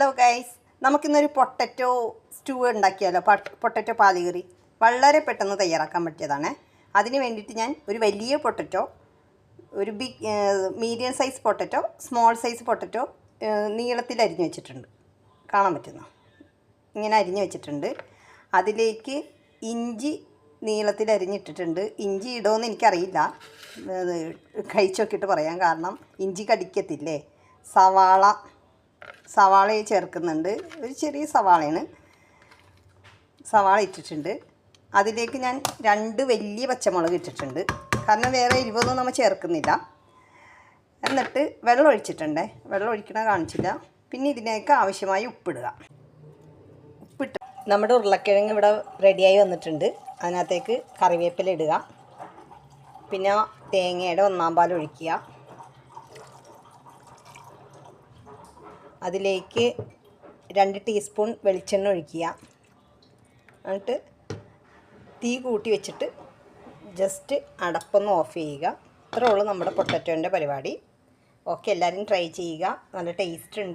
Hello guys നമുക്കിന്നൊരു potato stew ഉണ്ടാക്കിയാലോ? Potato പാലുകറി. വളരെ പെട്ടെന്ന് തയ്യാറാക്കാൻ പറ്റിയതാണ്. അതിന് വേണ്ടിയിട്ട് ഞാൻ ഒരു വലിയ പൊട്ടറ്റോ ഒരു big medium size potato small size potato നീളത്തിൽ അരിഞ്ഞു വെച്ചിട്ടുണ്ട്. കാണാൻ പറ്റുന്നു? ഇങ്ങനെ അരിഞ്ഞു വെച്ചിട്ടുണ്ട്. അതിലേക്ക് ഇഞ്ചി നീളത്തിൽ അരിഞ്ഞിട്ടിട്ടുണ്ട്. ഇഞ്ചി ഇടുമെന്ന് എനിക്കറിയില്ല. കഴിച്ചു നോക്കിയിട്ട് പറയാം. കാരണം ഇഞ്ചി കടിക്കത്തില്ലേ? സവാള സവാള ചേർക്കുന്നുണ്ട്. ഒരു ചെറിയ സവാളയാണ്. സവാള ഇട്ടിട്ടുണ്ട്. അതിലേക്ക് ഞാൻ രണ്ട് വലിയ പച്ചമുളക് ഇട്ടിട്ടുണ്ട്. കാരണം വേറെ എരിവൊന്നും നമ്മൾ ചേർക്കുന്നില്ല. എന്നിട്ട് വെള്ളം ഒഴിച്ചിട്ടുണ്ടേ. വെള്ളം ഒഴിക്കണ കാണിച്ചില്ല. പിന്നെ ഇതിനേക്ക് ആവശ്യമായി ഉപ്പിടുക. ഉപ്പിട്ട് നമ്മുടെ ഉരുളക്കിഴങ്ങ് ഇവിടെ റെഡിയായി വന്നിട്ടുണ്ട്. അതിനകത്തേക്ക് കറിവേപ്പില ഇടുക. പിന്നെ തേങ്ങയുടെ ഒന്നാം പാൽ ഒഴിക്കുക. അതിലേക്ക് രണ്ട് ടീസ്പൂൺ വെളിച്ചെണ്ണ ഒഴിക്കുക. എന്നിട്ട് തീ കൂട്ടി വെച്ചിട്ട് ജസ്റ്റ് അടപ്പൊന്ന് ഓഫ് ചെയ്യുക. ഇത്രേ ഉള്ളൂ നമ്മുടെ പൊട്ടറ്റോന്റെ പരിപാടി. ഓക്കെ എല്ലാവരും ട്രൈ ചെയ്യുക. നല്ല ടേസ്റ്റ് ഉണ്ട്.